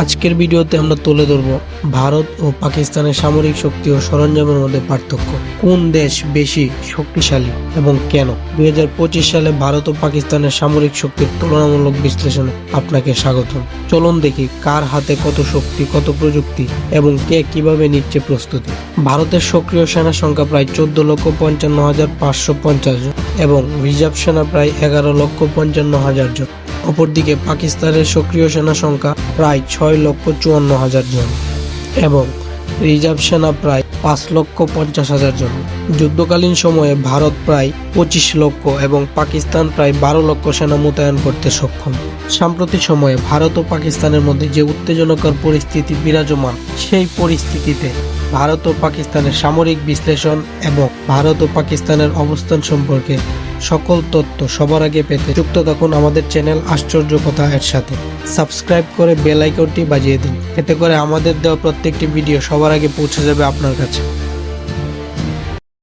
আজকের ভিডিওতে আমরা তুলে ধরব ভারত ও পাকিস্তানের সামরিক শক্তি ও সরঞ্জামের মধ্যে পার্থক্য। কোন দেশ বেশি শক্তিশালী এবং কেন? দুই হাজার পঁচিশ সালে ভারত ও পাকিস্তানের সামরিক শক্তির তুলনামূলক বিশ্লেষণে আপনাকে স্বাগত চলুন দেখি কার হাতে কত শক্তি, কত প্রযুক্তি এবং কে কীভাবে নিচ্ছে প্রস্তুতি। ভারতের সক্রিয় সেনা সংখ্যা প্রায় চোদ্দ লক্ষ পঞ্চান্ন হাজার পাঁচশো পঞ্চাশ জন এবং রিজার্ভ সেনা প্রায় এগারো লক্ষ পঞ্চান্ন হাজার জন। অপরদিকে পাকিস্তানের সক্রিয় সেনা সংখ্যা প্রায় ছয় লক্ষ চুয়ান্ন হাজার জন এবং রিজার্ভ সেনা প্রায় পাঁচ লক্ষ পঞ্চাশ হাজার জন। যুদ্ধকালীন সময়ে ভারত প্রায় পঁচিশ লক্ষ এবং পাকিস্তান প্রায় বারো লক্ষ সেনা মোতায়েন করতে সক্ষম। সাম্প্রতিক সময়ে ভারত ও পাকিস্তানের মধ্যে যে উত্তেজনকর পরিস্থিতি বিরাজমান, সেই পরিস্থিতিতে ভারত ও পাকিস্তানের সামরিক বিশ্লেষণ এবং ভারত ও পাকিস্তানের অবস্থান সম্পর্কে সকল তথ্য সবার আগে পেতে যুক্ত থাকুন আমাদের চ্যানেল আশ্চর্য কথা এর সাথে। সাবস্ক্রাইব করে বেল আইকনটি বাজিয়ে দিন। এতে করে আমাদের দেওয়া প্রত্যেকটি ভিডিও সবার আগে পৌঁছে যাবে আপনার কাছে।